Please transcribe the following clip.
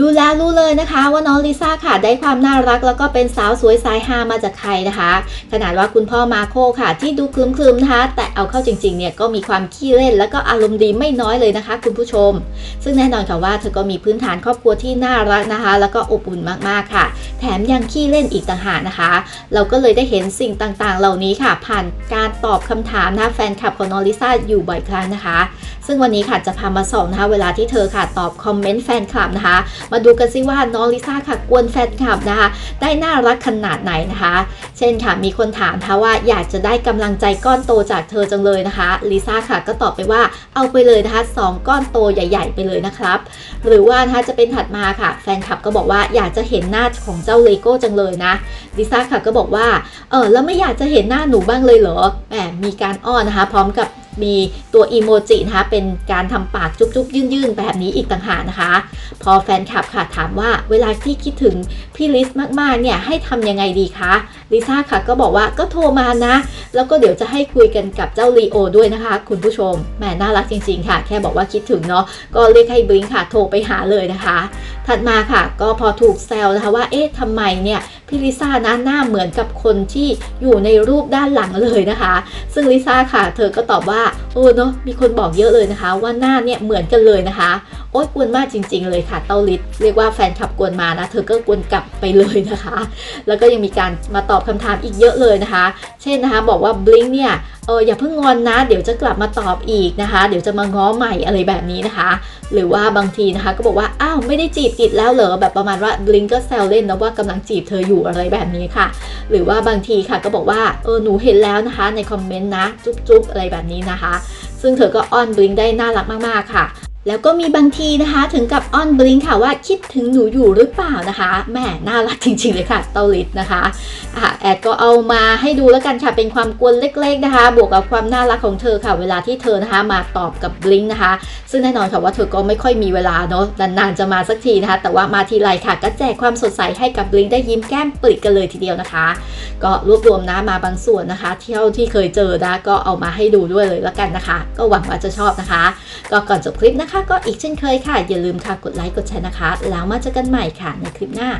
ดูแลรู้เลยนะคะว่าน้องลิซ่าค่ะได้ความน่ารักแล้วก็เป็นสาวสวยสายฮามาจากใครนะคะ ขนาดว่าคุณพ่อมาโคค่ะ ที่ดูคลึมๆนะคะ แต่เอาเข้าจริงๆเนี่ยก็มีความขี้เล่น แล้วก็อารมณ์ดีไม่น้อยเลยนะคะ คุณผู้ชม ซึ่งแน่นอนค่ะว่าเธอก็มีพื้นฐานครอบครัวที่น่ารักนะคะ แล้วก็อบอุ่นมากๆค่ะ แถมยังขี้เล่นอีกต่างหากนะคะ เราก็เลยได้เห็นสิ่งต่างๆ เหล่านี้ค่ะ ผ่านการตอบคำถามนะแฟนคลับของน้องลิซ่าอยู่บ่อยครั้งนะคะ ซึ่งวันนี้ค่ะจะพามาส่องนะคะเวลาที่เธอค่ะตอบคอมเมนต์แฟนคลับนะคะ มาดูกันซิว่าน้องลิซ่าค่ะกวนแฟนคลับนะคะ ได้น่ารักขนาดไหนนะคะ เช่นค่ะมีคนถามนะคะว่าอยากจะได้กำลังใจก้อนโตจากเธอจังเลยนะคะลิซ่าค่ะก็ตอบไปว่าเอาไปเลยนะคะสองก้อนโตใหญ่ ๆ ไปเลยนะครับ หรือว่านะคะจะเป็นถัดมาค่ะ แฟนคลับก็บอกว่าอยากจะเห็นหน้าของเจ้าเลโก้จังเลยนะลิซ่าค่ะก็บอกว่าเออแล้วไม่อยากจะเห็นหน้าหนูบ้างเลยเหรอแหมมีการอ้อนนะคะ พร้อมกับ มีตัวอีโมจินะคะเป็นการทำปากจุ๊บๆ ยื่นๆ แบบนี้อีกต่างหากนะคะ พอแฟนคลับค่ะถามว่าเวลาที่คิดถึงพี่ลิสมากๆเนี่ยให้ทำยังไงดีคะลิซ่าค่ะก็บอกว่าก็โทรมานะ แล้วก็เดี๋ยวจะให้คุยกันกับเจ้าลีโอด้วยนะคะ คุณผู้ชมแหมน่ารักจริงๆค่ะ แค่บอกว่าคิดถึงเนาะก็เรียกให้บลิงค์ค่ะโทรไปหาเลยนะคะ ถัดมาค่ะ ก็พอถูกแซวนะคะว่าเอ๊ะทำไมเนี่ยพี่ลิซ่านะหน้าเหมือนกับคนที่อยู่ในรูปด้านหลังเลยนะคะ ซึ่งลิซ่าค่ะ เธอก็ตอบว่าโอ้เนาะมีคนบอกเยอะเลยนะคะ ว่าหน้าเนี่ยเหมือนกันเลยนะคะ โอ๊ยกวนมากจริง ๆ เลยค่ะเต้าลิศเรียกว่าแฟนคลับกวนมานะ เธอก็กวนกลับไปเลยนะคะ แล้วก็ยังมีการมาตอบคำถามอีกเยอะเลยนะคะ เช่นนะคะ บอกว่าบลิงเนี่ย เอออย่าเพิ่งงอนนะ เดี๋ยวจะกลับมาตอบอีกนะคะ เดี๋ยวจะมาง้อใหม่อะไรแบบนี้นะคะ หรือว่าบางทีนะคะก็บอกว่าอ้าวไม่ได้จีบติดแล้วเหรอแบบประมาณว่าบลิงก็แซวเล่นนะว่ากำลังจีบเธออยู่อะไรแบบนี้ค่ะ หรือว่าบางทีค่ะก็บอกว่าเออหนูเห็นแล้วนะคะในคอมเมนต์นะจุ๊บๆอะไรแบบนี้นะคะ ซึ่งเธอก็อ้อนบลิงได้น่ารักมากๆค่ะ แล้วก็มีบางทีนะคะถึงกับอ้อนบลิงค่ะว่าคิดถึงหนูอยู่หรือเปล่านะคะแหมน่ารักจริงๆเลยค่ะเตาลิดนะคะอะแอดก็เอามาให้ดูแล้วกันค่ะเป็นความกวนเล็ก ๆนะคะ บวกกับความน่ารักของเธอค่ะ เวลาที่เธอนะคะมาตอบกับบลิงนะคะ ซึ่งแน่นอนค่ะว่าเธอก็ไม่ค่อยมีเวลาเนาะนานๆจะมาสักทีนะคะ แต่ว่ามาทีไรค่ะ ก็แจกความสดใสให้กับบลิงได้ยิ้มแก้มปริกันเลยทีเดียวนะคะ ก็รวบรวมนะมาบางส่วนนะคะ เที่ยวที่เคยเจอนะก็เอามาให้ดูด้วยเลยแล้วกันนะคะ ก็หวังว่าจะชอบนะคะ ก็ก่อนจบคลิปนะคะก็อีกเช่นเคยค่ะ อย่าลืมค่ะกดไลค์กดแชร์นะคะ แล้วมาเจอกันใหม่ค่ะในคลิปหน้า